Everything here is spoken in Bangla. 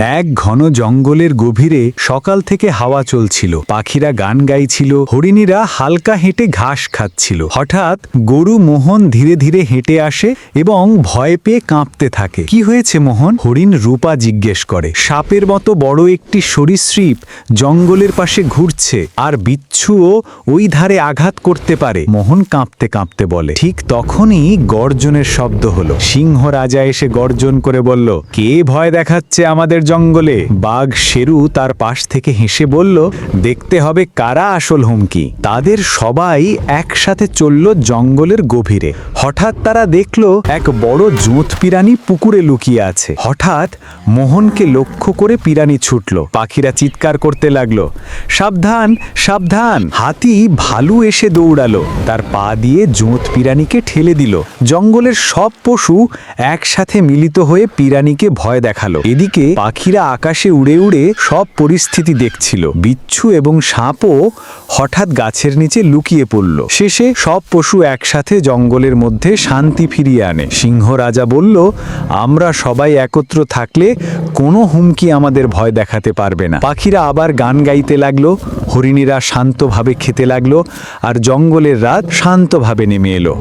এক ঘন জঙ্গলের গভীরে সকাল থেকে হাওয়া চলছিল। পাখিরা গান গাইছিল, হরিণীরা হালকা হেঁটে ঘাস খাচ্ছিল। হঠাৎ গরু মোহন ধীরে ধীরে হেঁটে আসে এবং ভয় পেয়ে কাঁপতে থাকে। কি হয়েছে মোহন? হরিণ রূপা জিজ্ঞেস করে। সাপের মতো বড় একটি সরীসৃপ জঙ্গলের পাশে ঘুরছে আর বিচ্ছুও ওই ধারে আঘাত করতে পারে। মোহন কাঁপতে কাঁপতে বলে। ঠিক তখনই গর্জনের শব্দ হলো। সিংহ রাজা এসে গর্জন করে বলল, কে ভয় দেখাচ্ছে আমাদের জঙ্গলে, বাঘ শেরু তার পাশ থেকে হেসে বলল, দেখতে হবে কারা আসল হুমকি। তাদের সবাই একসাথে চলল জঙ্গলের গভীরে। হঠাৎ তারা দেখল, এক বড় জোঁত পিরানি পুকুরে লুকিয়ে আছে। হঠাৎ মোহনকে লক্ষ্য করে পিরানি ছুটল। পাখিরা চিৎকার করতে লাগল, সাবধান সাবধান। হাতি ভালু এসে দৌড়ালো, তার পা দিয়ে জোঁত পিরানিকে ঠেলে দিল। জঙ্গলের সব পশু একসাথে মিলিত হয়ে পিরানিকে ভয় দেখাল। এদিকে পাখিরা আকাশে উড়ে উড়ে সব পরিস্থিতি দেখছিল। বিচ্ছু এবং সাপও হঠাৎ গাছের নিচে লুকিয়ে পড়ল। শেষে সব পশু একসাথে জঙ্গলের মধ্যে শান্তি ফিরিয়ে আনে। সিংহ রাজা বলল, আমরা সবাই একত্র থাকলে কোনো হুমকি আমাদের ভয় দেখাতে পারবে না। পাখিরা আবার গান গাইতে লাগল, হরিণীরা শান্তভাবে খেতে লাগল, আর জঙ্গলের রাত শান্তভাবে নেমে এলো।